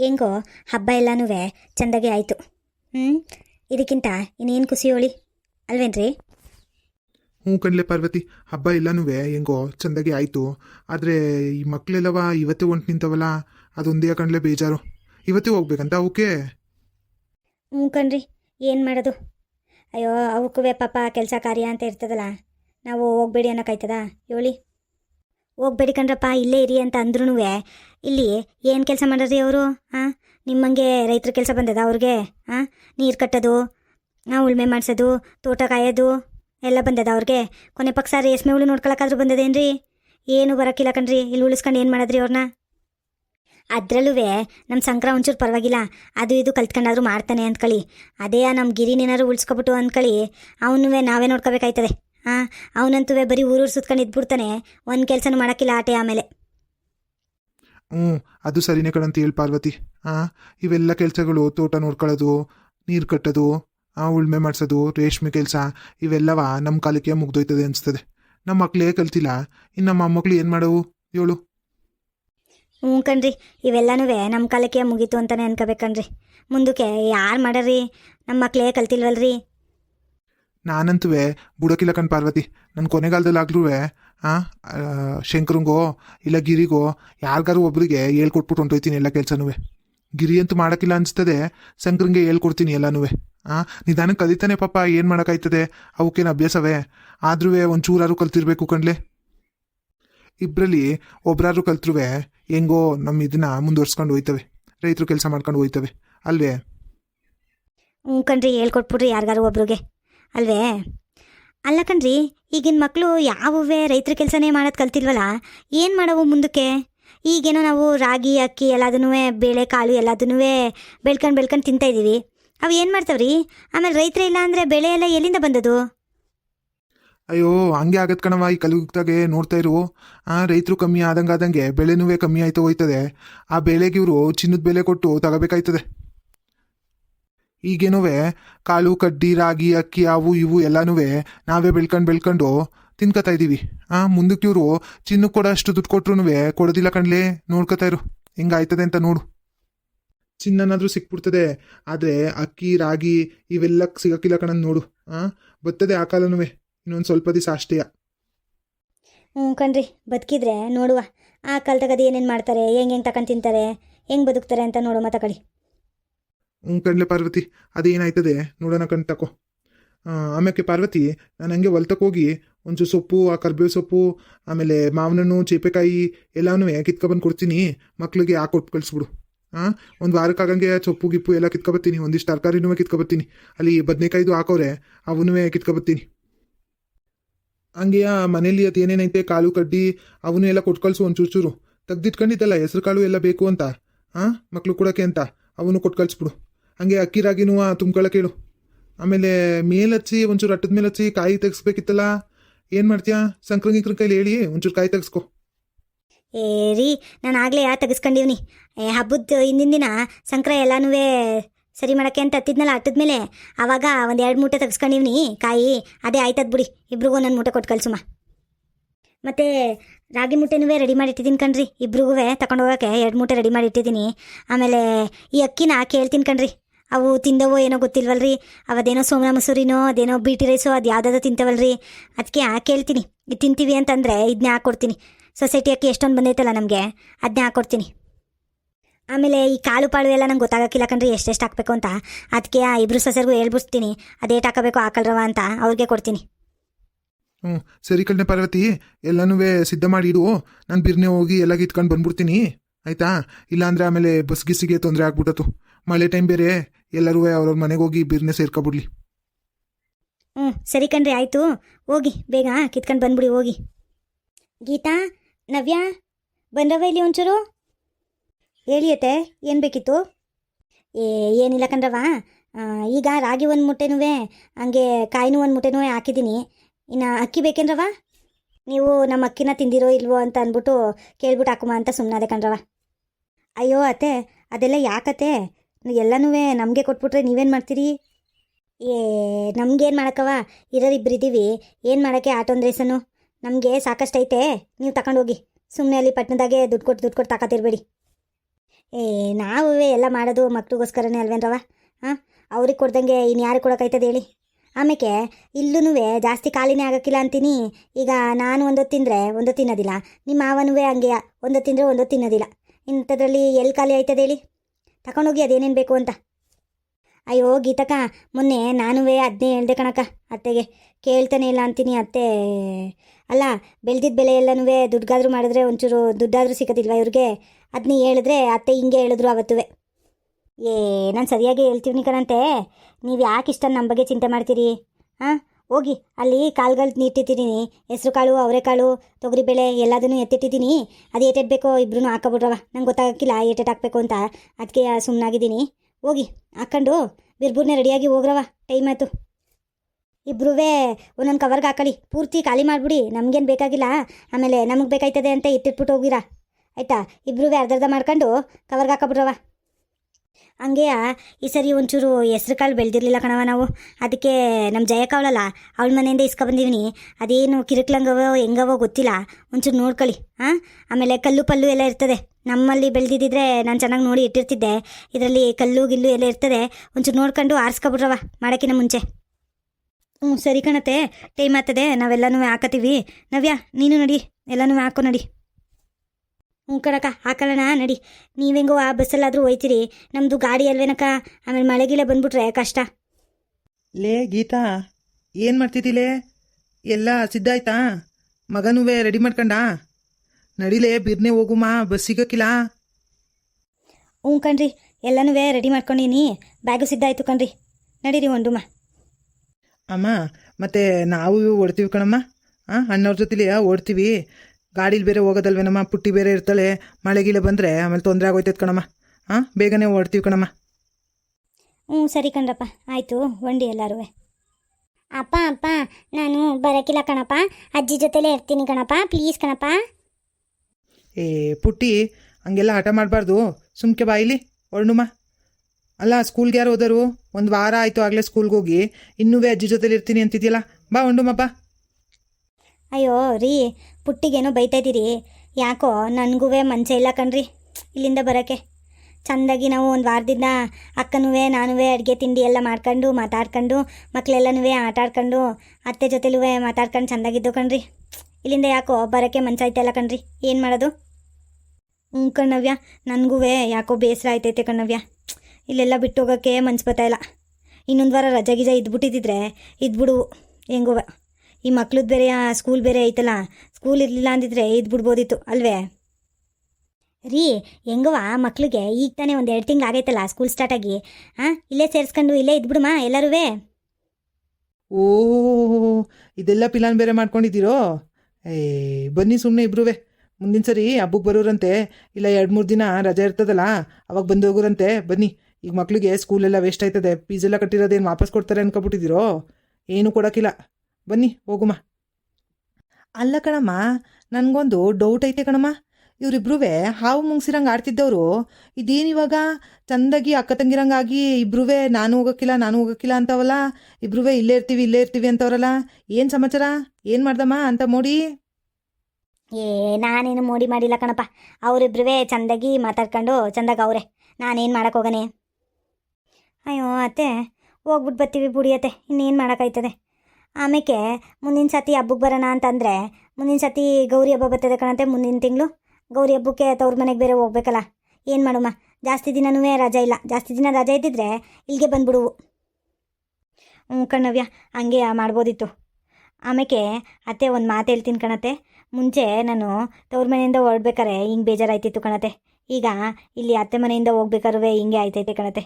ಹೆಂಗೋ ಹಬ್ಬ ಎಲ್ಲನೂ ಚೆಂದಾಗೆ ಆಯಿತು. ಹ್ಞೂ ಇದಕ್ಕಿಂತ ಇನ್ನೇನು ಖುಷಿ ಹೋಳಿ? ಅಲ್ವೇನ್ರಿ? ಹ್ಞೂ ಕಣ್ಲೆ ಪಾರ್ವತಿ ಹಬ್ಬ ಎಲ್ಲನೂ ಹೆಂಗೋ ಚಂದಗೆ ಆಯಿತು. ಆದರೆ ಈ ಮಕ್ಕಳೆಲ್ಲವ ಇವತ್ತೇ ಹೊಂಟು ನಿಂತವಲ್ಲ ಅದೊಂದೇ ಕಣ್ಲೆ ಬೇಜಾರು. ಇವತ್ತೇ ಹೋಗ್ಬೇಕಂತ ಅವಕ್ಕೆ? ಹ್ಞೂ ಕಣ್ರಿ ಏನು ಮಾಡೋದು? ಅಯ್ಯೋ ಅವಕ್ಕೂ ಪಾಪ ಕೆಲಸ ಕಾರ್ಯ ಅಂತ ಇರ್ತದಲ್ಲ ನಾವು ಹೋಗ್ಬೇಡಿ ಅನ್ನೋಕ್ಕಾಯ್ತದ ಹೇಳಿ ಹೋಗ್ಬೇಡಿ ಕಣ್ರಪ್ಪ, ಇಲ್ಲೇ ಇರಿ ಅಂತ ಅಂದ್ರೂ ಇಲ್ಲಿ ಏನು ಕೆಲಸ ಮಾಡೋರಿ ಅವರು? ಹಾಂ ನಿಮ್ಮಂಗೆ ರೈತರ ಕೆಲಸ ಬಂದದ ಅವ್ರಿಗೆ? ಹಾಂ ನೀರು ಕಟ್ಟೋದು ಹಾಂ ಉಳ್ಮೆ ಮಾಡಿಸೋದು, ತೋಟ ಕಾಯೋದು, ಎಲ್ಲ ಬಂದದ ಅವ್ರಿಗೆ? ಕೊನೆ ಪಕ್ಷ ರೇಷ್ಮೆ ಹುಳು ನೋಡ್ಕೊಳಕ್ಕಾದ್ರೂ ಬಂದದೇನ್ರಿ? ಏನು ಬರೋಕ್ಕಿಲ್ಲ ಕಣ್ರಿ, ಇಲ್ಲಿ ಉಳಿಸ್ಕೊಂಡು ಏನು ಮಾಡಿದ್ರಿ ಅವ್ರನ್ನ ಅದರಲ್ಲೂ ನಮ್ಮ ಸಂಕ್ರ ಒಂಚೂರು ಪರವಾಗಿಲ್ಲ. ಅದು ಇದು ಕಲ್ತ್ಕೊಂಡಾದ್ರೂ ಮಾಡ್ತಾನೆ ಅಂದ್ಕೊಳ್ಳಿ ಅದೇ ನಮ್ಮ ಗಿರಿನೇನಾದ್ರು ಉಳಿಸ್ಕೊಬಿಟ್ಟು ಅಂದ್ಕೊಳ್ಳಿ ಅವನು ನಾವೇ ನೋಡ್ಕೋಬೇಕಾಯ್ತದೆ. ಹಾಂ ಅವನಂತೂ ಬರೀ ಊರೂರು ಸುತ್ಕೊಂಡು ಇದ್ಬಿಡ್ತಾನೆ. ಒಂದು ಕೆಲಸನೂ ಮಾಡೋಕ್ಕಿಲ್ಲ ಆಟೆ ಆಮೇಲೆ. ಹ್ಞೂ ಅದು ಸರಿನೇ ಕಣಂತ ಹೇಳಿ ಪಾರ್ವತಿ. ಹಾಂ ಇವೆಲ್ಲ ಕೆಲಸಗಳು ತೋಟ ನೋಡ್ಕೊಳ್ಳೋದು ನೀರು ಕಟ್ಟೋದು ಆ ಉಳ್ಮೆ ಮಾಡಿಸೋದು ರೇಷ್ಮೆ ಕೆಲಸ ಇವೆಲ್ಲವ ನಮ್ಮ ಕಾಲಕ್ಕೆ ಮುಗ್ದೋಯ್ತದೆ ಅನಿಸ್ತದೆ. ನಮ್ಮ ಮಕ್ಕಳೇ ಕಲ್ತಿಲ್ಲ ಇನ್ನು ನಮ್ಮ ಮೊಮ್ಮಕ್ಳು ಏನು ಮಾಡವು? ಹೇಳು. ಹ್ಞೂ ಕಣ್ರಿ ಇವೆಲ್ಲನೂ ನಮ್ಮ ಕಾಲಕ್ಕೆ ಮುಗೀತು ಅಂತಾನೆ ಅನ್ಕೋಬೇಕಣ್ರಿ ಮುಂದಕ್ಕೆ ಯಾರು ಮಾಡೋರಿ ನಮ್ಮ ಮಕ್ಕಳೇ ಕಲ್ತಿಲ್ವಲ್ರಿ? ನಾನಂತೂ ಬುಡಕಿಲ್ಲ ಕಣ್ ಪಾರ್ವತಿ. ನನ್ನ ಕೊನೆಗಾಲದಲ್ಲಾಗ್ಲೂ ಆ ಶಂಕರಂಗೋ, ಇಲ್ಲ ಗಿರಿಗೋ ಯಾರಿಗಾರು ಒಬ್ಬರಿಗೆ ಹೇಳ್ಕೊಟ್ಬಿಟ್ಟು ಹೊಂಟೋಯ್ತೀನಿ ಎಲ್ಲ ಕೆಲಸನೂ ಗಿರಿ ಅಂತೂ ಮಾಡೋಕ್ಕಿಲ್ಲ ಅನಿಸ್ತದೆ, ಶಂಕರಂಗೆ ಹೇಳ್ಕೊಡ್ತೀನಿ ಎಲ್ಲನೂ ಆ ನಿಧಾನಕ್ಕೆ ಕಲಿತಾನೆ ಪಾಪ, ಏನು ಮಾಡೋಕ್ಕಾಯ್ತದೆ? ಅವಕ್ಕೇನು ಅಭ್ಯಾಸವೇ? ಆದ್ರೂ ಒಂಚೂರಾರು ಕಲ್ತಿರ್ಬೇಕು ಕಣ್ಲೆ. ಇಬ್ಬರಲ್ಲಿ ಒಬ್ಬರಾರು ಕಲ್ತ್ರೂ ಹೆಂಗೋ ನಮ್ಮ ಇದನ್ನ ಮುಂದುವರ್ಸ್ಕೊಂಡು ಹೋಯ್ತವೆ. ರೈತರು ಕೆಲಸ ಮಾಡ್ಕೊಂಡು ಹೋಯ್ತವೆ. ಅಲ್ವೇ? ಹ್ಞೂ ಕಣ್ರಿ, ಹೇಳ್ಕೊಟ್ಬಿಡ್ರಿ ಯಾರಿಗಾರು ಒಬ್ರಿಗೆ. ಅಲ್ವೇ? ಅಲ್ಲ ಕಣ್ರಿ, ಈಗಿನ ಮಕ್ಕಳು ಯಾವುವೆ ರೈತರ ಕೆಲಸನೇ ಮಾಡೋದು ಕಲ್ತಿಲ್ವಲ್ಲ, ಏನು ಮಾಡೋವು ಮುಂದಕ್ಕೆ? ಈಗೇನೋ ನಾವು ರಾಗಿ, ಅಕ್ಕಿ ಎಲ್ಲದನ್ನೂ ಬೇಳೆ, ಕಾಳು ಎಲ್ಲದನ್ನೂ ಬೆಳ್ಕೊಂಡು ಬೆಳ್ಕೊಂಡು ತಿಂತಾ ಇದ್ದೀವಿ ಅವು ಏನು ಮಾಡ್ತಾವ್ರಿ? ಆಮೇಲೆ ರೈತರೇ ಇಲ್ಲ ಅಂದರೆ ಬೆಳೆ ಎಲ್ಲ ಎಲ್ಲಿಂದ ಬಂದದು? ಅಯ್ಯೋ, ಹಂಗೆ ಆಗತ್ ಕಣವ ಈ ಕಲಿಯುಗದಾಗೆ ನೋಡ್ತಾ ಇರು. ಆ, ರೈತರು ಕಮ್ಮಿ ಆದಂಗೆ ಆದಂಗೆ ಬೆಳೆನೂ ಕಮ್ಮಿ ಆಯ್ತಾ ಹೋಯ್ತದೆ. ಆ ಬೆಳೆಗೆ ಇವರು ಚಿನ್ನದ ಬೆಲೆ ಕೊಟ್ಟು ತಗೋಬೇಕಾಯ್ತದೆ. ಈಗೇನೋವೆ? ಕಾಳು ಕಡ್ಡಿ, ರಾಗಿ, ಅಕ್ಕಿ ಅವು ಇವು ಎಲ್ಲನೂ ನಾವೇ ಬೆಳ್ಕೊಂಡು ಬೆಳ್ಕೊಂಡು ತಿನ್ಕೋತಾ ಇದ್ದೀವಿ ಆ ಮುಂದಕ್ಕೆ ಇವರು ಚಿನ್ನಕ್ಕೆ ಕೊಡೋ ಅಷ್ಟು ದುಡ್ಡು ಕೊಟ್ರು ಕೊಡೋದಿಲ್ಲ ಕಣ್ಲೇ. ನೋಡ್ಕೊತಾ ಇರು. ಹಿಂಗಾಯ್ತದೆ ಅಂತ ನೋಡು. ಚಿನ್ನನಾದರೂ ಸಿಕ್ಬಿಡ್ತದೆ, ಆದರೆ ಅಕ್ಕಿ, ರಾಗಿ ಇವೆಲ್ಲ ಸಿಗಕ್ಕಿಲ್ಲ ಕಣನ್ ನೋಡು. ಆ ಬರ್ತದೆ ಆ ಕಾಲನೂ ಇನ್ನೊಂದು ಸ್ವಲ್ಪ ದಿವಸ ಅಷ್ಟೇಯ ಹ್ಞೂ ಕಣ್ರಿ, ಬದುಕಿದ್ರೆ ನೋಡುವ. ಆ ಕಾಲದಾಗ ಅದು ಏನೇನು ಮಾಡ್ತಾರೆ, ಹೆಂಗೆ ಹೆಂಗೆ ತಕೊಂಡು ತಿಂತಾರೆ, ಹೆಂಗೆ ಬದುಕ್ತಾರೆ ಅಂತ ನೋಡು ಮತ ಕಳಿ ಹ್ಞೂ ಕಣ್ಲೆ ಪಾರ್ವತಿ, ಅದೇನಾಯ್ತದೆ? ನೋಡೋಣ ಕಣ್ ತಕೋ. ಆಮ್ಯಾಕೆ ಪಾರ್ವತಿ, ನಾನು ಹಂಗೆ ಹೊಲ್ತಕ್ಕೆ ಹೋಗಿ ಒಂಚೂರು ಸೊಪ್ಪು, ಆ ಕರ್ಬೇವು ಸೊಪ್ಪು, ಆಮೇಲೆ ಮಾವಿನಣ್ಣು, ಚೇಪೆಕಾಯಿ ಎಲ್ಲನೂ ಕಿತ್ಕೊಬಂದು ಕೊಡ್ತೀನಿ. ಮಕ್ಳಿಗೆ ಕೊಟ್ಟು ಕಳಿಸ್ಬಿಡು. ಹಾಂ ಒಂದು ವಾರಕ್ಕಾಗಂಗೆ ಸೊಪ್ಪು, ಗಿಪ್ಪು ಎಲ್ಲ ಕಿತ್ಕೊಬತ್ತೀನಿ. ಒಂದಿಷ್ಟು ತರಕಾರಿನೂ ಕಿತ್ಕೊಬತ್ತೀನಿ. ಅಲ್ಲಿ ಬದನೆಕಾಯ್ದು ಹಾಕೋರೆ ಅವನ್ನೂ ಕಿತ್ಕೊಬತ್ತೀನಿ. ಹಂಗೆ ಆ ಮನೇಲಿ ಅದು ಏನೇನೈತೆ, ಕಾಳು, ಕಡ್ಡಿ, ಅವನು ಎಲ್ಲ ಕೊಟ್ಟು ಕಳಿಸು ಒಂದು ಚೂರು. ಚೂರು ತೆಗ್ದಿಟ್ಕೊಂಡಿದ್ದಲ್ಲ, ಹೆಸ್ರು ಕಾಳು ಎಲ್ಲ ಬೇಕು ಅಂತ. ಹಾಂ ಮಕ್ಕಳು ಕೊಡೋಕ್ಕೆ ಅಂತ. ಅವನು ಕೊಟ್ಟು ಕಳಿಸ್ಬಿಡು. ಹಂಗೆ ಅಕ್ಕಿ ರಾಗಿನೂ ತುಂಬ್ಕೊಳ್ಳೋಕೆ ಹೇಳು ಆಮೇಲೆ ಮೇಲಚ್ಚಿ, ಒಂಚೂರು ಅಟ್ಟದ ಮೇಲೆ ಹಚ್ಚಿ ಕಾಯಿ ತೆಗಿಸ್ಬೇಕಿತ್ತಲ್ಲ, ಏನು ಮಾಡ್ತೀಯಾ? ಸಂಕ್ರಂಗಿ ಕೈಲಿ ಹೇಳಿ, ಒಂಚೂರು ಕಾಯಿ ತೆಗಿಸ್ಕೊ. ಏ ರೀ, ನಾನು ಆಗಲೇ ತೆಗಿಸ್ಕೊಂಡಿವ್ನಿ. ಹಬ್ಬದ ಹಿಂದಿನ ದಿನ ಸಂಕ್ರ ಎಲ್ಲನೂ ಸರಿ ಮಾಡೋಕ್ಕೆ ಅಂತ ಹತ್ತಿದ್ನಲ್ಲ ಅಟ್ಟದ ಮೇಲೆ, ಆವಾಗ ಒಂದು ಎರಡು ಮೂಟೆ ತೆಗಿಸ್ಕೊಂಡಿವ್ನಿ ಕಾಯಿ, ಅದೇ ಆಯ್ತದ ಬಿಡಿ, ಇಬ್ರಿಗೂ ಒಂದೊಂದು ಮೂಟೆ ಕೊಟ್ಟು ಕಳ್ಸುಮ. ಮತ್ತೆ ರಾಗಿ ಮೂಟೆನೂ ರೆಡಿ ಮಾಡಿ ಇಟ್ಟಿದ್ದೀನಿ ಕಣ್ರಿ ಇಬ್ರಿಗೂ ತಗೊಂಡು ಹೋಗೋಕ್ಕೆ ಎರಡು ಮೂಟೆ ರೆಡಿ ಮಾಡಿ ಇಟ್ಟಿದ್ದೀನಿ ಆಮೇಲೆ ಈ ಅಕ್ಕಿನ ಕೇಳ್ತೀನಿ ಕಣ್ರಿ ಅವು ತಿಂದವೋ ಏನೋ ಗೊತ್ತಿಲ್ವಲ್ರಿ? ಅವದೇನೋ ಸೋಮನ ಮಸೂರಿನೋ, ಅದೇನೋ ಬೀಟಿ ರೈಸೋ, ಅದು ಯಾವುದಾದ್ರು ತಿಂತವಲ್ರಿ? ಅದಕ್ಕೆ ಆ ಹೇಳ್ತೀನಿ. ಇದು ತಿಂತೀವಿ ಅಂತಂದರೆ ಇದನ್ನೇ ಹಾಕ್ಕೊಡ್ತೀನಿ ಸೊಸೈಟಿ ಅಕ್ಕಿ ಎಷ್ಟೊಂದು ಬಂದೈತಲ್ಲ ನಮಗೆ ಅದನ್ನೇ ಹಾಕ್ಕೊಡ್ತೀನಿ ಆಮೇಲೆ ಈ ಕಾಳು ಪಾಳು ಎಲ್ಲ ನಂಗೆ ಗೊತ್ತಾಗಕ್ಕಿಲ್ಲ ಕಣ್ರಿ, ಎಷ್ಟೆಷ್ಟು ಹಾಕಬೇಕು ಅಂತ. ಅದಕ್ಕೆ ಆ ಇಬ್ಬರು ಸೊಸೆರ್ಗೂ ಹೇಳ್ಬಿಡ್ತೀನಿ. ಅದೇಟ್ ಹಾಕಬೇಕು ಹಾಕಲ್ರವ ಅಂತ ಅವ್ರಿಗೆ ಕೊಡ್ತೀನಿ. ಹ್ಞೂ ಸರಿ ಕಣ್ಣೆ ಪಾರ್ವತಿ. ಎಲ್ಲನೂ ಸಿದ್ಧ ಮಾಡಿ ಇಡು. ನಾನು ಬಿರ್ನೆ ಹೋಗಿ ಎಲ್ಲ ಗಿತ್ಕೊಂಡು ಬಂದ್ಬಿಡ್ತೀನಿ. ಆಯಿತಾ? ಇಲ್ಲಾಂದ್ರೆ ಆಮೇಲೆ ಬಸ್ ಗಿಸ್ಸಿಗೆ ತೊಂದರೆ ಆಗ್ಬಿಟ್ಟತು ಮಳೆ ಟೈಮ್ ಬೇರೆ. ಎಲ್ಲರೂ ಅವ್ರವ್ರ ಮನೆಗೆ ಹೋಗಿ ಬಿರ್ನೆ ಸೇರ್ಕೊಬಿಡ್ಲಿ. ಹ್ಞೂ ಸರಿ ಕಣ್ರಿ, ಆಯಿತು. ಹೋಗಿ, ಬೇಗ ಕಿತ್ಕೊಂಡು ಬಂದ್ಬಿಡಿ, ಹೋಗಿ. ಗೀತಾ, ನವ್ಯ ಬಂದ್ರವ ಇಲ್ಲಿ ಒಂಚೂರು? ಹೇಳಿ ಅತ್ತೆ, ಏನು ಬೇಕಿತ್ತು? ಏ, ಏನಿಲ್ಲ ಕಣ್ರವ. ಈಗ ರಾಗಿ ಒಂದು ಮುಟ್ಟೆನೂ ಹಂಗೆ ಕಾಯಿನೂ ಒಂದು ಮುಟ್ಟೆನೂ ಹಾಕಿದ್ದೀನಿ. ಇನ್ನು ಅಕ್ಕಿ ಬೇಕೇನ್ರವ? ನೀವು ನಮ್ಮ ಅಕ್ಕಿನ ತಿಂದಿರೋ ಇಲ್ವೋ ಅಂತ ಅಂದ್ಬಿಟ್ಟು ಕೇಳ್ಬಿಟ್ಟು ಹಾಕುಮ ಅಂತ ಸುಮ್ಮನಾದೆ ಕಣ್ರವ. ಅಯ್ಯೋ ಅತ್ತೆ, ಅದೆಲ್ಲ ಯಾಕತ್ತೆ? ಎಲ್ಲನೂ ನಮಗೆ ಕೊಟ್ಬಿಟ್ರೆ ನೀವೇನು ಮಾಡ್ತೀರಿ? ಏ, ನಮ್ಗೇನು ಮಾಡೋಕ್ಕವ? ಇರೋರಿಬ್ರು ಇದ್ದೀವಿ ಏನು ಮಾಡೋಕ್ಕೆ ಆಟೋನ್ ರೇಸನು ನಮಗೆ ಸಾಕಷ್ಟು ಐತೆ ನೀವು ತಗೊಂಡೋಗಿ ಸುಮ್ಮನೆ ಅಲ್ಲಿ ಪಟ್ಟಣದಾಗೆ ದುಡ್ಡು ಕೊಟ್ಟು ದುಡ್ಡು ಕೊಟ್ಟು ತಗೋತಿರ್ಬೇಡಿ ಏ ನಾವು ಎಲ್ಲ ಮಾಡೋದು ಮಕ್ಳಿಗೋಸ್ಕರನೇ ಅಲ್ವೇನ್ರವ ಹಾಂ? ಅವ್ರಿಗೆ ಕೊಡ್ದಂಗೆ ಇನ್ನು ಯಾರಿಗೆ ಕೊಡೋಕೈತದ ಹೇಳಿ? ಆಮೇಲೆ ಇಲ್ಲೂ ಜಾಸ್ತಿ ಖಾಲಿನೇ ಆಗೋಕ್ಕಿಲ್ಲ ಅಂತೀನಿ. ಈಗ ನಾನು ಒಂದೊತ್ತು ತಿಂದರೆ ಒಂದೊತ್ತು ತಿನ್ನೋದಿಲ್ಲ. ನಿಮ್ಮ ಮಾವನೂ ಹಂಗೆ ಒಂದೊತ್ತು ತಿಂದರೆ ಒಂದೊತ್ತು ತಿನ್ನೋದಿಲ್ಲ. ಇಂಥದ್ರಲ್ಲಿ ಎಲ್ಲಿ ಖಾಲಿ ಆಯ್ತದೆ ಹೇಳಿ? ತಗೊಂಡೋಗಿ ಅದೇನೇನು ಬೇಕು ಅಂತ. ಅಯ್ಯೋ, ಗೀತಕ್ಕ, ಮೊನ್ನೆ ನಾನೂ ಅದನ್ನೇ ಹೇಳ್ದೆ ಕಣಕ್ಕ. ಅತ್ತೆಗೆ, ಕೇಳ್ತಾನೆ ಇಲ್ಲ ಅಂತೀನಿ ಅತ್ತೆ. ಅಲ್ಲ ಬೆಳೆದಿದ್ದ ಬೆಲೆ ಎಲ್ಲನೂ ದುಡ್ಗಾದ್ರೂ ಮಾಡಿದ್ರೆ ಒಂಚೂರು ದುಡ್ಡಾದರೂ ಸಿಗೋದಿಲ್ವ ಇವ್ರಿಗೆ? ಅದನ್ನ ಹೇಳಿದ್ರೆ ಅತ್ತೆ ಹಿಂಗೆ ಹೇಳಿದ್ರು ಅವತ್ತುವೆ ಏ, ನಾನು ಸರಿಯಾಗಿ ಹೇಳ್ತೀವಿ ಕಣಂತೆ. ನೀವು ಯಾಕೆ ಇಷ್ಟ ನಮ್ಮ ಬಗ್ಗೆ ಚಿಂತೆ ಮಾಡ್ತೀರಿ? ಹಾಂ ಹೋಗಿ, ಅಲ್ಲಿ ಕಾಳುಗಳು ನೀಟ್ಟಿಟ್ಟಿದ್ದೀನಿ ಹೆಸ್ರು ಕಾಳು ಅವರೆಕಾಳು ತೊಗರಿಬೇಳೆ ಎಲ್ಲದನ್ನು ಎತ್ತಿಟ್ಟಿದ್ದೀನಿ ಅದು ಏಟೆಟ್ ಬೇಕೋ ಇಬ್ರು ಹಾಕೋಬಿಡ್ರವ ನಂಗೆ ಗೊತ್ತಾಗಕ್ಕಿಲ್ಲ ಏಟೆಟ್ ಹಾಕಬೇಕು ಅಂತ. ಅದಕ್ಕೆ ಸುಮ್ಮನಾಗಿದ್ದೀನಿ ಹೋಗಿ, ಹಾಕ್ಕೊಂಡು ಬಿರ್ಬುರ್ನೆ ರೆಡಿಯಾಗಿ ಹೋಗ್ರವ. ಟೈಮ್ ಆಯಿತು. ಇಬ್ರೂ ಒಂದೊಂದು ಕವರ್ಗೆ ಹಾಕೊಳ್ಳಿ ಪೂರ್ತಿ ಖಾಲಿ ಮಾಡಿಬಿಡಿ. ನಮಗೇನು ಬೇಕಾಗಿಲ್ಲ. ಆಮೇಲೆ ನಮಗೆ ಬೇಕಾಯ್ತದೆ ಅಂತ ಎತ್ತಿಟ್ಬಿಟ್ಟು ಹೋಗಿರಾ ಆಯಿತಾ? ಇಬ್ರೂ ಅರ್ಧ ಅರ್ಧ ಮಾಡ್ಕೊಂಡು ಕವರ್ಗೆ ಹಾಕೊಬಿಡ್ರವ ಹಂಗೆಯ ಈ ಸರಿ ಒಂಚೂರು ಹೆಸ್ರು ಕಾಳು ಬೆಳೆದಿರಲಿಲ್ಲ ಕಣವ ನಾವು. ಅದಕ್ಕೆ ನಮ್ಮ ಜಯಕ್ಕ ಅವಳ ಮನೆಯಿಂದ ಇಸ್ಕೊಬಂದಿವ್ನಿ. ಅದೇನು ಕಿರಿಕ್ಲಂಗವೋ ಹೆಂಗವೋ ಗೊತ್ತಿಲ್ಲ. ಒಂಚೂರು ನೋಡ್ಕೊಳ್ಳಿ ಹಾಂ ಆಮೇಲೆ ಕಲ್ಲು ಪಲ್ಲು ಎಲ್ಲ ಇರ್ತದೆ. ನಮ್ಮಲ್ಲಿ ಬೆಳೆದಿದ್ದಿದ್ರೆ ನಾನು ಚೆನ್ನಾಗಿ ನೋಡಿ ಇಟ್ಟಿರ್ತಿದ್ದೆ. ಇದರಲ್ಲಿ ಕಲ್ಲು ಗಿಲ್ಲು ಎಲ್ಲ ಇರ್ತದೆ. ಒಂಚೂರು ನೋಡ್ಕೊಂಡು ಆರಿಸ್ಕೊಬಿಟ್ರವ ಮಾಡೋಕ್ಕಿಂತ ಮುಂಚೆ. ಹ್ಞೂ ಸರಿ ಕಣತೆ. ಟೈಮ್ ಆಗ್ತದೆ ನಾವೆಲ್ಲನೂ ಹಾಕತ್ತೀವಿ ನವ್ಯ, ನೀನು ನಡಿ, ಎಲ್ಲನೂ ಹಾಕೋ ನಡಿ. ಹ್ಞೂ ಕಣಕ್ಕ ಹಾಕೊಳ್ಳೋಣ ನಡಿ. ನೀವೆಂಗೋ ಆ ಬಸ್ಸಲ್ಲಾದರೂ ಹೋಯ್ತೀರಿ. ನಮ್ಮದು ಗಾಡಿ ಅಲ್ವೇನಕ್ಕ? ಆಮೇಲೆ ಮಳೆಗಿಲ್ಲ ಬಂದ್ಬಿಟ್ರೆ ಕಷ್ಟ. ಲೇ ಗೀತಾ ಏನು ಮಾಡ್ತಿದ್ದೀಲೇ ಎಲ್ಲ ಸಿದ್ಧ ಆಯ್ತಾ ಮಗನೂ ರೆಡಿ ಮಾಡ್ಕೊಂಡ? ನಡಿಲೇ ಬಿರ್ನೆ ಹೋಗುಮ ಬಸ್ ಸಿಗೋಕ್ಕಿಲ್ಲ ಹ್ಞೂ ಕಣ್ರಿ ಎಲ್ಲನೂ ರೆಡಿ ಮಾಡ್ಕೊಂಡಿನಿ. ಬ್ಯಾಗು ಸಿದ್ಧ ಆಯ್ತು ಕಣ್ರಿ. ನಡೀರಿ ಒಂಡುಮ ಅಮ್ಮ ಮತ್ತೆ ನಾವು ಓಡ್ತೀವಿ ಕಣಮ್ಮ. ಹಾಂ ಅಣ್ಣವ್ರ ಜೊತೆಲಿ ಓಡ್ತೀವಿ. ಗಾಡೀಲಿ ಬೇರೆ ಹೋಗೋದಲ್ವೇನಮ್ಮ? ಪುಟ್ಟಿ ಬೇರೆ ಇರ್ತಾಳೆ. ಮಳೆ ಗೀಳೆ ಬಂದರೆ ಆಮೇಲೆ ತೊಂದರೆ ಆಗೋಯ್ತೈತೆ ಕಣಮ್ಮ. ಹಾಂ ಬೇಗನೆ ಓಡ್ತೀವಿ ಕಣಮ್ಮ. ಹ್ಞೂ ಸರಿ ಕಣ್ರಪ್ಪ. ಆಯಿತು ಒಂಡಿ ಎಲ್ಲರೂ ಅಪ್ಪ ಅಪ್ಪ ನಾನು ಬರೋಕ್ಕಿಲ್ಲ ಕಣಪ್ಪ. ಅಜ್ಜಿ ಜೊತೆಲೇ ಇರ್ತೀನಿ ಕಣಪ್ಪ. ಪ್ಲೀಸ್ ಕಣಪ್ಪ. ಏ ಪುಟ್ಟಿ ಹಂಗೆಲ್ಲ ಹಠ ಮಾಡಬಾರ್ದು. ಸುಮ್ಕೆ ಬಾಯಿಲಿ ಹೊರ್ಣುಮ ಅಲ್ಲ ಸ್ಕೂಲ್ಗೆ ಯಾರು ಹೋದರು? ಒಂದು ವಾರ ಆಯಿತು ಆಗಲೇ ಸ್ಕೂಲ್ಗೆ ಹೋಗಿ. ಇನ್ನೂ ಅಜ್ಜಿ ಜೊತೆಲಿ ಇರ್ತೀನಿ ಅಂತಿದ್ಯಲ್ಲ. ಬಾ ಹೊಂಡುಮಪ್ಪ. ಅಯ್ಯೋ ರೀ ಪುಟ್ಟಿಗೇನೋ ಬೈತಾಯಿದ್ದೀರಿ ಯಾಕೋ ನನಗೂ ಮನಸ್ಸೇ ಇಲ್ಲ ಕಣ್ರಿ. ಇಲ್ಲಿಂದ ಬರೋಕ್ಕೆ. ಚೆಂದಾಗಿ ನಾವು ಒಂದು ವಾರದಿಂದ ಅಕ್ಕನೂ ನಾನೂ ಅಡುಗೆ ತಿಂಡಿ ಎಲ್ಲ ಮಾಡ್ಕೊಂಡು, ಮಾತಾಡ್ಕೊಂಡು ಮಕ್ಕಳೆಲ್ಲನೂ ಆಟ ಆಡ್ಕೊಂಡು, ಅತ್ತೆ ಜೊತೆಲೂ ಮಾತಾಡ್ಕೊಂಡು ಚೆಂದಾಗಿದ್ದು ಕಣ್ರಿ. ಇಲ್ಲಿಂದ ಯಾಕೋ ಬರೋಕ್ಕೆ ಮನ್ಸಾಯ್ತಲ್ಲ ಕಣ್ರಿ. ಏನು ಮಾಡೋದು? ಹ್ಞೂ ಕಣ್ಣವ್ಯ ನನಗೂ ಯಾಕೋ ಬೇಸರ ಆಯ್ತೈತೆ ಕಣ್ಣವ್ಯ. ಇಲ್ಲೆಲ್ಲ ಬಿಟ್ಟು ಹೋಗೋಕ್ಕೆ ಮನ್ಸು ಬರ್ತಾಯಿಲ್ಲ ಇನ್ನೊಂದು ವಾರ ರಜೆ ಗಿಜೆ ಇದ್ಬಿಟ್ಟಿದ್ದಿದ್ರೆ ಇದ್ಬಿಡು ಹೆಂಗುವ. ಈ ಮಕ್ಳದ್ದು ಬೇರೆ ಸ್ಕೂಲ್ ಬೇರೆ ಐತಲ್ಲ ಸ್ಕೂಲ್ ಇರಲಿಲ್ಲ ಅಂದಿದ್ರೆ ಇದ್ಬಿಡ್ಬೋದಿತ್ತು ಅಲ್ವೇ? ರೀ ಹೆಂಗವ ಮಕ್ಳಿಗೆ ಈಗ ತಾನೇ ಒಂದು ಎರಡು ತಿಂಗ್ಳು ಆಗೈತಲ್ಲ ಸ್ಕೂಲ್ ಸ್ಟಾರ್ಟ್ ಆಗಿ. ಹಾಂ ಇಲ್ಲೇ ಸೇರಿಸ್ಕೊಂಡು ಇಲ್ಲೇ ಇದ್ಬಿಡುಮ ಎಲ್ಲರೂ ಓ ಇದೆಲ್ಲ ಪ್ಲಾನ್ ಬೇರೆ ಮಾಡ್ಕೊಂಡಿದ್ದೀರೋ? ಏ, ಬನ್ನಿ ಸುಮ್ಮನೆ ಇಬ್ರುವೆ. ಮುಂದಿನ ಸರಿ ಹಬ್ಬಕ್ಕೆ ಬರೋರಂತೆ. ಇಲ್ಲ ಎರಡು ಮೂರು ದಿನ ರಜೆ ಇರ್ತದಲ್ಲ, ಅವಾಗ ಬಂದು ಹೋಗೋರಂತೆ. ಬನ್ನಿ, ಈಗ ಮಕ್ಳಿಗೆ ಸ್ಕೂಲೆಲ್ಲ ವೇಸ್ಟ್ ಆಯ್ತದೆ. ಫೀಸೆಲ್ಲ ಕಟ್ಟಿರೋದೇನು ವಾಪಸ್ ಕೊಡ್ತಾರೆ ಅನ್ಕೊಬಿಟ್ಟಿದ್ದೀರೋ? ಏನು ಕೊಡೋಕ್ಕಿಲ್ಲ. ಬನ್ನಿ, ಹೋಗುಮ. ಅಲ್ಲ ಕಣಮ್ಮ, ನನಗೊಂದು ಡೌಟ್ ಐತೆ ಕಣಮ್ಮ. ಇವರಿಬ್ರೂ ಹಾವು ಮುಂಗ್ಸಿರಂಗೆ ಆಡ್ತಿದ್ದವರು. ಇದೇನಿವಾಗ ಚಂದಾಗಿ ಅಕ್ಕ ತಂಗಿರಂಗಾಗಿ ಇಬ್ರೂ ನಾನು ಹೋಗೋಕ್ಕಿಲ್ಲ ನಾನು ಹೋಗೋಕ್ಕಿಲ್ಲ ಅಂತವಲ್ಲ? ಇಬ್ರೂ ಇಲ್ಲೇ ಇರ್ತೀವಿ ಇಲ್ಲೇ ಇರ್ತೀವಿ ಅಂತವ್ರಲ್ಲ? ಏನು ಸಮಾಚಾರ? ಏನು ಮಾಡ್ದಮ್ಮ ಅಂತ ಮೋಡಿ ಏ, ನಾನೇನು ಮೋಡಿ ಮಾಡಿಲ್ಲ ಕಣಪ್ಪ. ಅವರಿಬ್ರುವೇ ಚಂದಾಗಿ ಮಾತಾಡ್ಕೊಂಡು, ಚಂದಾಗಿ ಅವರೇ, ನಾನೇನು ಮಾಡಕ್ಕೆ ಹೋಗನೆ? ಅಯ್ಯೋ, ಅತ್ತೆ ಹೋಗ್ಬಿಟ್ಟು ಬರ್ತೀವಿ ಬುಡಿ ಅತ್ತೆ. ಇನ್ನೇನು ಮಾಡೋಕ್ಕಾಯ್ತದೆ ಆಮೇಲೆ ಮುಂದಿನ ಸತಿ ಹಬ್ಬಕ್ಕೆ ಬರೋಣ ಅಂತಂದರೆ, ಮುಂದಿನ ಸತಿ ಗೌರಿ ಹಬ್ಬ ಬರ್ತದೆ ಕಣಂತೆ ಮುಂದಿನ ತಿಂಗಳು. ಗೌರಿ ಹಬ್ಬಕ್ಕೆ ತವ್ರ ಮನೆಗೆ ಬೇರೆ ಹೋಗ್ಬೇಕಲ್ಲ. ಏನು ಮಾಡುಮ? ಜಾಸ್ತಿ ದಿನನೂ ರಜೆ ಇಲ್ಲ. ಜಾಸ್ತಿ ದಿನ ರಜೆ ಇದ್ದಿದ್ರೆ ಇಲ್ಲಿಗೆ ಬಂದ್ಬಿಡುವು. ಹ್ಞೂ ಕಣ್ಣವ್ಯ, ಹಂಗೆ ಮಾಡ್ಬೋದಿತ್ತು. ಆಮೇಲೆ ಅತ್ತೆ ಒಂದು ಮಾತು ಹೇಳ್ತೀನಿ ಕಣತೆ. ಮುಂಚೆ ನಾನು ತವ್ರ ಮನೆಯಿಂದ ಹೊರಡ್ಬೇಕಾರೆ ಹಿಂಗೆ ಬೇಜಾರಾಯ್ತಿತ್ತು ಕಣತೆ. ಈಗ ಇಲ್ಲಿ ಅತ್ತೆ ಮನೆಯಿಂದ ಹೋಗ್ಬೇಕಾದ್ರೆ ಹಿಂಗೆ ಆಯ್ತೈತೆ ಕಣತೆ.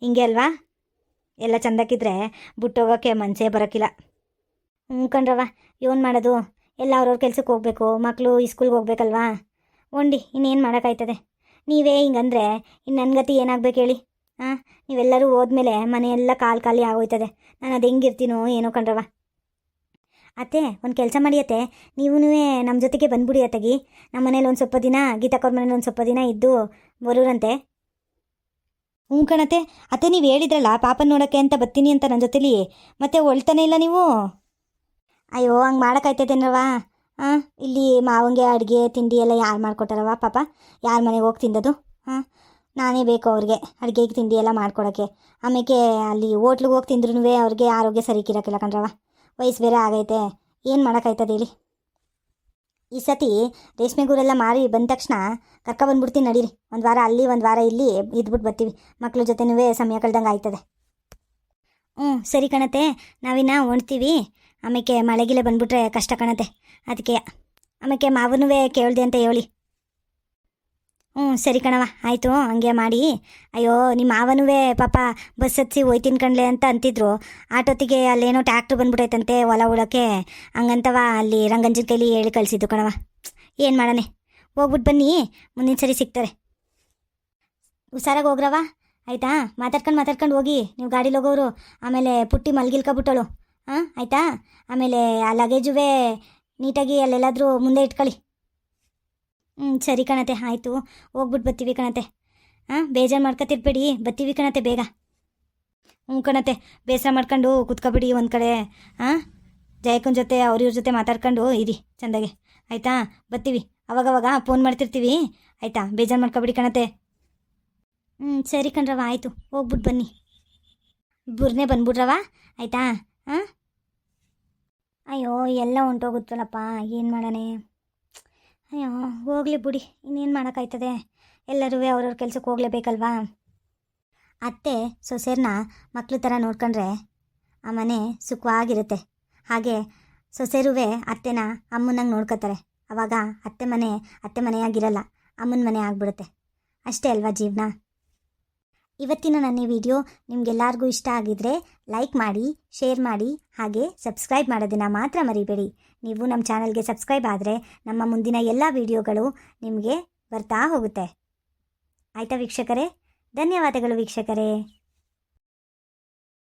ಹಿಂಗೆ ಅಲ್ವಾ? ಎಲ್ಲ ಚಂದಕ್ಕಿದ್ರೆ ಬಿಟ್ಟೋಗೋಕ್ಕೆ ಮನಸ್ಸೇ ಬರೋಕ್ಕಿಲ್ಲ ಹ್ಞೂ ಕಣ್ರವ ಏನು ಮಾಡೋದು. ಎಲ್ಲ ಅವ್ರವ್ರ ಕೆಲ್ಸಕ್ಕೆ ಹೋಗ್ಬೇಕು ಮಕ್ಕಳು ಸ್ಕೂಲ್ಗೆ ಹೋಗ್ಬೇಕಲ್ವಾ? ಒಂಡಿ, ಇನ್ನೇನು ಮಾಡೋಕ್ಕಾಯ್ತದೆ? ನೀವೇ ಹಿಂಗಂದ್ರೆ ಇನ್ನು ನನ್ನ ಗತಿ ಏನಾಗ್ಬೇಕು ಹೇಳಿ? ಹಾಂ ನೀವೆಲ್ಲರೂ ಹೋದ್ಮೇಲೆ ಮನೆಯೆಲ್ಲ ಕಾಲು ಖಾಲಿ ಆಗೋಯ್ತದೆ. ನಾನು ಅದು ಹೆಂಗಿರ್ತೀನೋ ಏನೋ ಕಣ್ರವ ಅತ್ತೆ, ಒಂದು ಕೆಲಸ ಮಾಡಿ ಅತ್ತೆ. ನೀವೂ ನಮ್ಮ ಜೊತೆಗೆ ಬಂದ್ಬಿಡಿ ಅತ್ತಗಿ. ನಮ್ಮ ಮನೇಲಿ ಒಂದು ಸ್ವಲ್ಪ ದಿನ ಗೀತಾಕೋರ್ ಮನೇಲಿ ಒಂದು ಸ್ವಲ್ಪ ದಿನ ಇದ್ದು ಬರೋರಂತೆ. ಹ್ಞೂ ಕಣತ್ತೆ. ಅತ್ತೆ, ನೀವು ಹೇಳಿದ್ರಲ್ಲ ಪಾಪ ನೋಡೋಕ್ಕೆ ಅಂತ ಬರ್ತೀನಿ ಅಂತ ನನ್ನ ಜೊತೆಲಿ. ಮತ್ತೆ ಒಳ್ತಾನೆ ಇಲ್ಲ ನೀವು? ಅಯ್ಯೋ, ಹಂಗೆ ಮಾಡೋಕ್ಕಾಯ್ತದೇನವ ಹಾಂ ಇಲ್ಲಿ ಮಾವಂಗೆ ಅಡುಗೆ, ತಿಂಡಿ ಎಲ್ಲ ಯಾರು ಮಾಡಿಕೊಟ್ಟಾರವ ಪಾಪ? ಯಾರ ಮನೆಗೆ ಹೋಗಿ ತಿಂದದು ಹಾಂ ನಾನೇ ಬೇಕು ಅವ್ರಿಗೆ, ಅಡುಗೆಗೆ, ತಿಂಡಿ ಎಲ್ಲ ಮಾಡ್ಕೊಡೋಕ್ಕೆ ಆಮೇಲೆ ಅಲ್ಲಿ ಹೋಟ್ಲಿಗೆ ಹೋಗಿ ತಿಂದ್ರೂ ಅವ್ರಿಗೆ ಆರೋಗ್ಯ ಸರಿಕಿರಕ್ಕಿಲ್ಲ ಕಣ್ರವ ವಯಸ್ಸು ಬೇರೆ ಆಗೈತೆ. ಏನು ಮಾಡೋಕ್ಕಾಯ್ತದೆ ಹೇಳಿ. ಈ ಸತಿ ರೇಷ್ಮೆ ಗೂಡೆಲ್ಲ ಮಾರಿ ಬಂದ ತಕ್ಷಣ ಕರ್ಕ ಬಂದ್ಬಿಡ್ತೀನಿ ನಡೀರಿ. ಒಂದು ವಾರ ಅಲ್ಲಿ, ಒಂದು ವಾರ ಇಲ್ಲಿ ಇದ್ಬಿಟ್ಟು ಬರ್ತೀವಿ. ಮಕ್ಳ ಜೊತೆನೂ ಸಮಯ ಕಳ್ದಂಗೆ ಆಯ್ತದೆ. ಹ್ಞೂ ಸರಿ ಕಣತೆ. ನಾವಿನ್ನ ಒಣ್ತೀವಿ ಆಮೇಲೆ ಮಳೆಗಿಲೆ ಬಂದ್ಬಿಟ್ರೆ ಕಷ್ಟ ಕಾಣತ್ತೆ. ಅದಕ್ಕೆ ಆಮೇಲೆ ಮಾವನೂ ಕೇಳ್ದೆ ಅಂತ ಹೇಳಿ. ಹ್ಞೂ, ಸರಿ ಕಣವ ಆಯಿತು, ಹಂಗೆ ಮಾಡಿ. ಅಯ್ಯೋ ನಿಮ್ಮ ಮಾವನೂ ಪಾಪ ಬಸ್ ಹತ್ಸಿ ಹೋಯ್ತೀನಿ ಕಣ್ಲೆ ಅಂತ ಅಂತಿದ್ರು. ಆಟೋತಿಗೆ ಅಲ್ಲೇನೋ ಟ್ಯಾಕ್ಟ್ರ್ ಬಂದ್ಬಿಟ್ಟೈತಂತೆ ಹೊಲ ಉಳೋಕ್ಕೆ ಹಂಗಂತವ ಅಲ್ಲಿ ರಂಗಂಜನ ಕೈಲಿ ಹೇಳಿ ಕಳಿಸಿದ್ದು ಕಣವ ಏನು ಮಾಡೋಣ? ಹೋಗ್ಬಿಟ್ಟು ಬನ್ನಿ, ಮುಂದಿನ ಸರಿ ಸಿಗ್ತಾರೆ. ಹುಷಾರಾಗಿ ಹೋಗ್ರವ ಆಯಿತಾ? ಮಾತಾಡ್ಕೊಂಡು ಮಾತಾಡ್ಕೊಂಡು ಹೋಗಿ. ನೀವು ಗಾಡೀಲಿ ಹೋಗೋರು. ಆಮೇಲೆ ಪುಟ್ಟಿ ಮಲ್ಗಿಲ್ಕೊಬಿಟ್ಟಳು. ಹಾಂ ಆಯಿತಾ? ಆಮೇಲೆ ಆ ಲಗೇಜುವೇ ನೀಟಾಗಿ ಅಲ್ಲೆಲ್ಲಾದರೂ ಮುಂದೆ ಇಟ್ಕೊಳ್ಳಿ. ಹ್ಞೂ ಸರಿ ಕಣತೆ, ಆಯಿತು. ಹೋಗ್ಬಿಟ್ಟು ಬರ್ತೀವಿ ಕಣತೆ. ಹಾಂ ಬೇಜಾರು ಮಾಡ್ಕೊತಿರ್ಬೇಡಿ ಬರ್ತೀವಿ ಕಣತೆ ಬೇಗ. ಹ್ಞೂ ಕಣತೆ, ಬೇಸರ ಮಾಡ್ಕೊಂಡು ಕುತ್ಕೊಬಿಡಿ ಒಂದು ಕಡೆ. ಹಾಂ ಜಯಕ್ಕನ ಜೊತೆ, ಅವ್ರ ಇವ್ರ ಜೊತೆ ಮಾತಾಡ್ಕೊಂಡು ಇರಿ ಚೆಂದಾಗೆ. ಆಯಿತಾ? ಬರ್ತೀವಿ ಅವಾಗವಾಗ ಫೋನ್ ಮಾಡ್ತಿರ್ತೀವಿ. ಆಯಿತಾ? ಬೇಜಾರು ಮಾಡ್ಕೊಬಿಡಿ ಕಣತೆ. ಹ್ಞೂ ಸರಿ ಕಣ್ರವ, ಆಯಿತು. ಹೋಗ್ಬಿಟ್ಟು ಬನ್ನಿ. ಬುರ್ನೆ ಬಂದ್ಬಿಡ್ರವ ಆಯಿತಾ? ಹಾಂ ಅಯ್ಯೋ, ಎಲ್ಲ ಹೊಂಟೋಗುತ್ತಲ್ಲಪ್ಪ ಏನು ಮಾಡೋಣ? ಅಯ್ಯೋ, ಹೋಗಲಿ ಬಿಡಿ, ಇನ್ನೇನು ಮಾಡೋಕ್ಕಾಯ್ತದೆ? ಎಲ್ಲರೂ ಅವ್ರವ್ರ ಕೆಲಸಕ್ಕೆ ಹೋಗ್ಲೇಬೇಕಲ್ವಾ? ಅತ್ತೆ ಸೊಸೆರನ್ನ ಮಕ್ಳ ಥರ ನೋಡ್ಕೊಂಡ್ರೆ ಆ ಮನೆ ಸುಖವಾಗಿರುತ್ತೆ. ಹಾಗೆ ಸೊಸೆರುವೆ ಅತ್ತೆನ ಅಮ್ಮನಂಗೆ ನೋಡ್ಕೋತಾರೆ. ಅವಾಗ ಅತ್ತೆ ಮನೆ, ಅತ್ತೆ ಮನೆಯಾಗಿರಲ್ಲ ಅಮ್ಮನ ಮನೆ ಆಗ್ಬಿಡುತ್ತೆ. ಅಷ್ಟೇ ಅಲ್ವಾ ಜೀವನ? ಇವತ್ತಿನ ನನ್ನ ವಿಡಿಯೋ ನಿಮಗೆಲ್ಲರಿಗೂ ಇಷ್ಟ ಆಗಿದ್ರೆ ಲೈಕ್ ಮಾಡಿ, ಶೇರ್ ಮಾಡಿ, ಹಾಗೆ ಸಬ್ಸ್ಕ್ರೈಬ್ ಮಾಡೋದನ್ನು ಮಾತ್ರ ಮರಿಬೇಡಿ. ನೀವು ನಮ್ಮ ಚಾನಲ್ಗೆ ಸಬ್ಸ್ಕ್ರೈಬ್ ಆದರೆ ನಮ್ಮ ಮುಂದಿನ ಎಲ್ಲ ವಿಡಿಯೋಗಳು ನಿಮಗೆ ಬರ್ತಾ ಹೋಗುತ್ತೆ. ಆಯಿತಾ ವೀಕ್ಷಕರೇ? ಧನ್ಯವಾದಗಳು ವೀಕ್ಷಕರೇ.